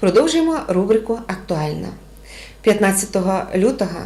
Продовжуємо рубрику Актуальна. 15 лютого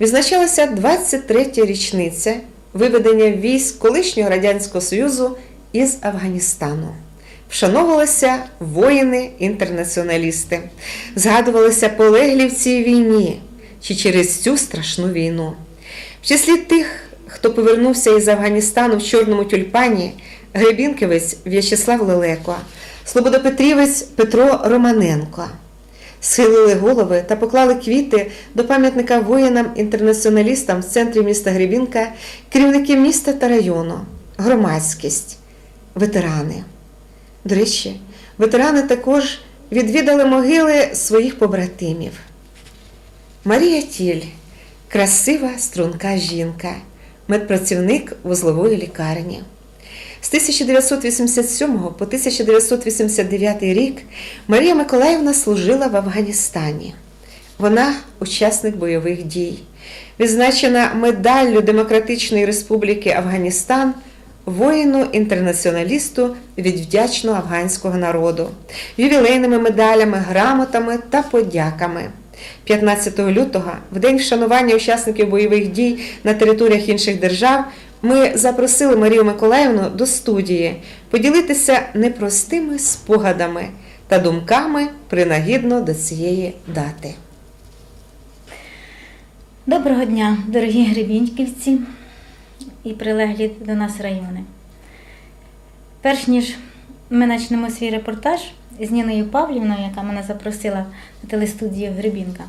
відзначалася 23 річниця виведення військ колишнього Радянського Союзу із Афганістану. Вшановувалися воїни-інтернаціоналісти, згадувалися полеглі в цій війні чи через цю страшну війну. В числі тих, хто повернувся із Афганістану в чорному тюльпані, Гребінківець В'ячеслав Лелеко, Слободопетрівець Петро Романенко. Схилили голови та поклали квіти до пам'ятника воїнам-інтернаціоналістам в центрі міста Гребінка, керівники міста та району, громадськість, ветерани. До речі, ветерани також відвідали могили своїх побратимів. Марія Тіль красива струнка жінка, медпрацівник вузлової лікарні. З 1987 по 1989 рік Марія Миколаївна служила в Афганістані. Вона учасник бойових дій, відзначена медаллю Демократичної Республіки Афганістан воїну-інтернаціоналісту від вдячного афганського народу, ювілейними медалями, грамотами та подяками. 15 лютого, в день вшанування учасників бойових дій на територіях інших держав, ми запросили Марію Миколаївну до студії поділитися непростими спогадами та думками принагідно до цієї дати. Доброго дня, дорогі гребіньківці і прилеглі до нас райони. Перш ніж ми почнемо свій репортаж з Ніною Павлівною, яка мене запросила на телестудію Гребінка,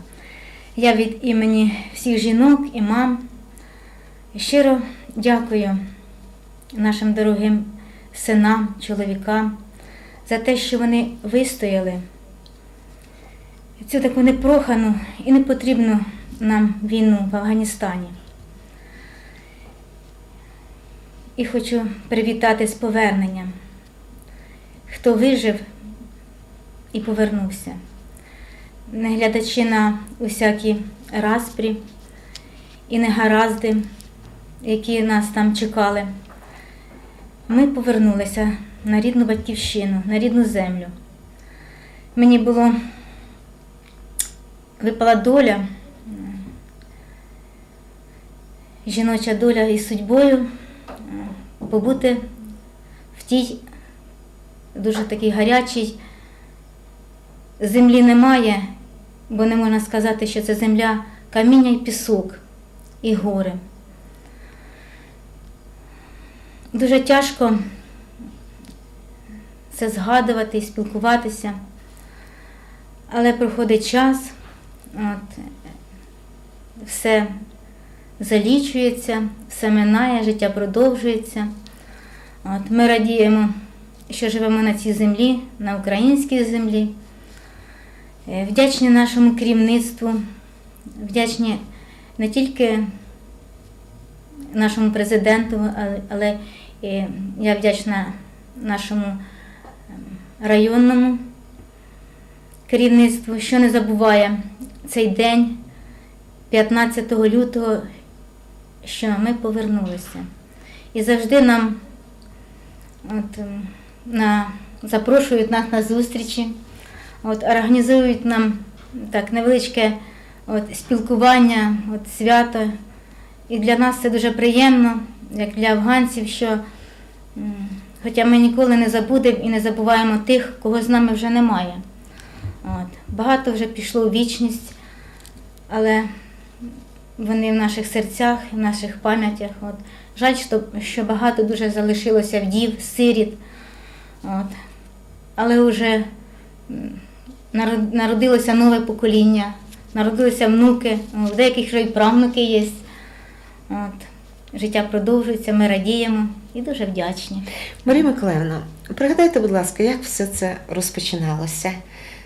я від імені всіх жінок і мам щиро дякую нашим дорогим синам, чоловікам за те, що вони вистояли. Цю таку непрохану і непотрібну нам війну в Афганістані. І хочу привітати з поверненням, хто вижив і повернувся, не глядачи на усякі распрі і негаразди, які нас там чекали. Ми повернулися на рідну батьківщину, на рідну землю. Мені було випала доля, жіноча доля із судьбою побути в тій дуже такій гарячій землі немає, бо не можна сказати, що це земля каміння і пісок і гори. Дуже тяжко це згадувати і спілкуватися, але проходить час, от, все залічується, все минає, життя продовжується. От, ми радіємо, що живемо на цій землі, на українській землі. Е, Вдячні нашому керівництву, вдячні не тільки нашому президенту, але- але і я вдячна нашому ем, районному керівництву, що не забуває цей день, 15 лютого, що ми повернулися. І завжди нам от, ем, на, запрошують нас на зустрічі, от, організують нам так невеличке от, спілкування, от, свято. І для нас це дуже приємно, як для афганців, що хоча ми ніколи не забудемо і не забуваємо тих, кого з нами вже немає. От. Багато вже пішло у вічність, але вони в наших серцях, в наших пам'ятях. От. Жаль, що, багато дуже залишилося вдів, сиріт. От. Але вже народилося нове покоління, народилися внуки, у деяких вже й правнуки є. От. Життя продовжується, ми радіємо і дуже вдячні. Марія Миколаївна, пригадайте, будь ласка, як все це розпочиналося?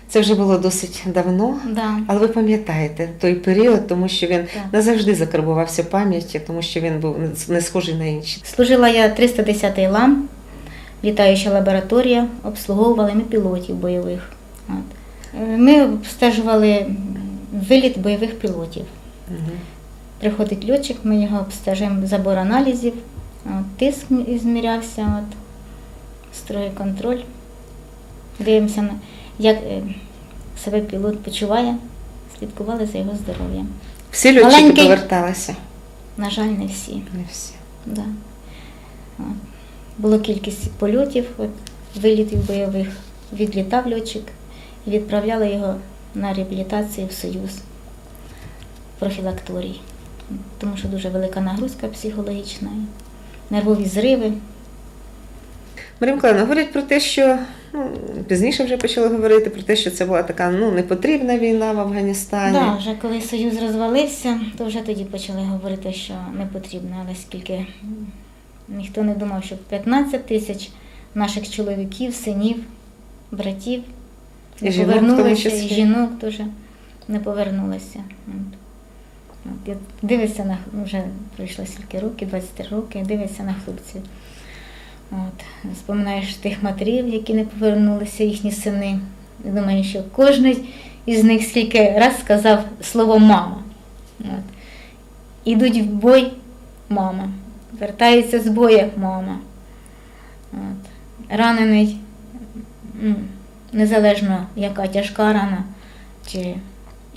Це вже було досить давно, Да. але ви пам'ятаєте той період, тому що він Так. назавжди закарбувався в пам'яті, тому що він був не схожий на інші. Служила я 310-й лам, літаюча лабораторія, обслуговували ми пілотів бойових. От. Е, Ми обстежували виліт бойових пілотів. Мгм. Приходить льотчик, ми його обстежуємо, забор аналізів, от, тиск змірявся, от, строгий контроль. Дивимося, як е, себе пілот почуває, слідкували за його здоров'ям. Всі льотчики Маленький. поверталися. На жаль, не всі. Не всі. Да. От. Було кількість польотів, от, вилітів бойових, відлітав льотчик і відправляли його на реабілітацію в Союз профілакторій. Тому що дуже велика нагрузка психологічна, нервові зриви. Марія Миколаївна, говорять про те, що ну, пізніше вже почали говорити про те, що це була така ну, непотрібна війна в Афганістані. Да, вже коли Союз розвалився, то вже тоді почали говорити, що не потрібно, але скільки ніхто не думав, що 15 тисяч наших чоловіків, синів, братів І не жінок повернулися, і жінок теж не повернулися. Я дивишся на ну, вже пройшло стільки років, 23 роки, дивишся на хлопців. От. Споминаєш тих матерів, які не повернулися, їхні сини. І думаю, що кожен із них скільки раз сказав слово мама. От. Ідуть в бой мама. Вертаються з бою мама. От. Ранений, незалежно яка тяжка рана, чи,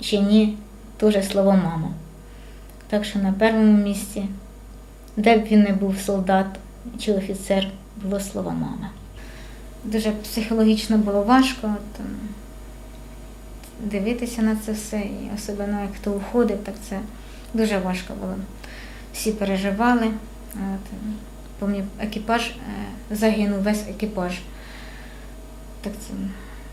чи ні, теж слово мама. Так що на першому місці, де б він не був солдат чи офіцер, було слово мама. Дуже психологічно було важко от, ем, дивитися на це все, і особливо як хто уходив, так це дуже важко було. Всі переживали. От, екіпаж е, загинув весь екіпаж. Так це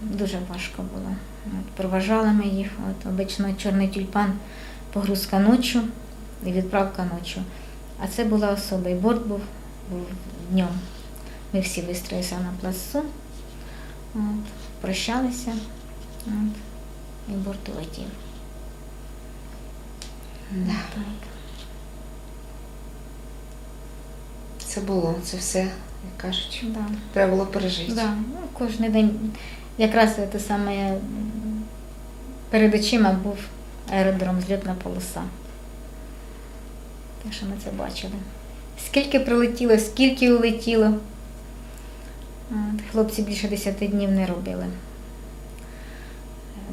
дуже важко було. От, проважали ми їх. От, обично чорний тюльпан, погрузка ночі і відправка ночі. А це була особа, і борт був, був днем. Ми всі вистроїлися на плацу, от, прощалися, от, і борт улетів. Да. Так. Це було, це все, як кажуть, Да. треба було пережити. Да. Ну, кожен день якраз те саме перед очима був аеродром, зльотна полоса. Так що ми це бачили. Скільки прилетіло, скільки улетіло. Хлопці більше 10 днів не робили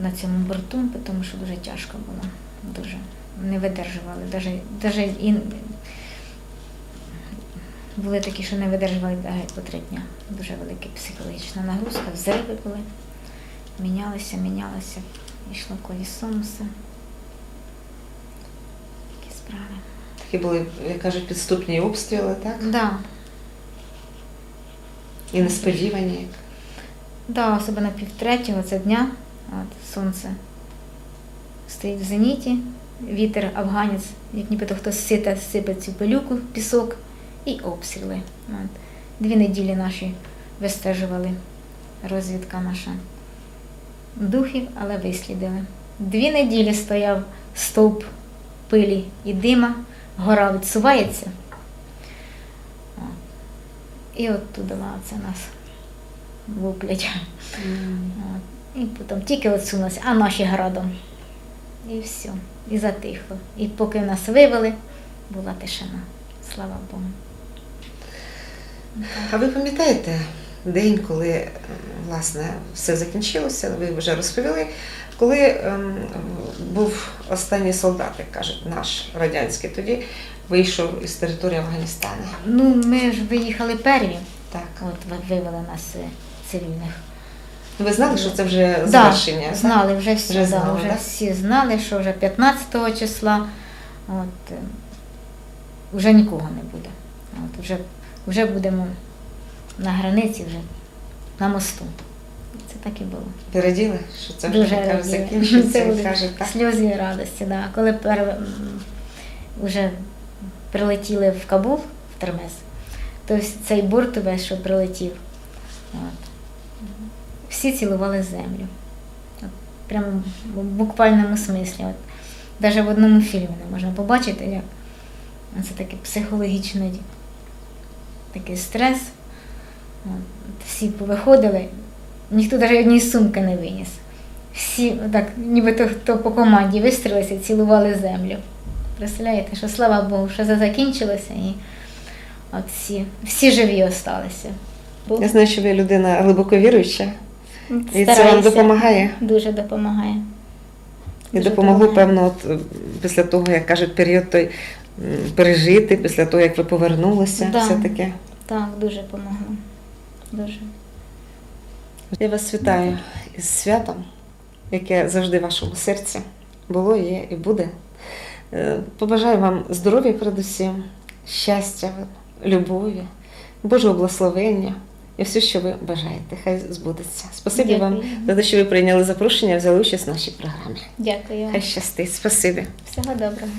на цьому борту, тому що дуже тяжко було. Дуже. Не видержували. Даже і... Були такі, що не видержували навіть по три дня. Дуже велика психологічна нагрузка, взриви були. Мінялися, мінялися. Йшло колісом все. Такі справи. Такі були, як кажуть, підступні обстріли, так? Да. І несподівані. як. Да, особливо півтретього це дня. От, сонце стоїть в зеніті, вітер афганець, як нібито хтось сита, сипе цю пилюку, пісок і обстріли. От. Дві неділі наші вистежували, розвідка наша духів, але вислідили. Дві неділі стояв стовп пилі і дима, гора відсувається. І от туди це нас луплять. От. І потім тільки відсунулися, а наші градом. І все. І затихло. І поки нас вивели, була тишина. Слава Богу. А ви пам'ятаєте день, коли власне все закінчилося, ви вже розповіли, коли ем, був останній солдат, як кажуть, наш радянський тоді вийшов із території Афганістану. Ну, ми ж виїхали перві, Так. от вивели нас е, цивільних. Ви знали, що це вже Да, завершення? так? знали, вже всі, Вже да, знали, вже да? всі знали, що вже 15 числа от, е, вже нікого не буде. От, вже, вже будемо на границі, вже на мосту. Це так і було. Ви раділи, що це вже раділи. закінчиться, так? сльози радості. Да. Коли пер... вже прилетіли в Кабул, в Термез, то цей борт весь, що прилетів, от, всі цілували землю. От, прямо в буквальному смислі. От, навіть в одному фільмі не можна побачити, як це такий психологічний такий стрес. Всі повиходили, ніхто навіть однієї сумки не виніс. Всі так, нібито хто по команді вистрілися, цілували землю. Представляєте, що слава Богу, що це закінчилося і от всі, всі живі осталися. Бо- Я знаю, що ви людина глибоко віруюча. І це вам допомагає? Дуже допомагає. І Дуже допомогло, допомагає. певно, от е, після того, як кажуть, період той пережити, після того, як ви повернулися, Да. все таке. Так, дуже допомогло. Дуже. Я вас вітаю із святом, яке завжди в вашому серці було, є і буде. Е, Побажаю вам здоров'я передусім, щастя, любові, Божого благословення і все, що ви бажаєте. Хай збудеться. Спасибі вам за те, що ви прийняли запрошення, взяли участь в нашій програмі. Дякую. Хай щастить. Спасибі. Всього доброго.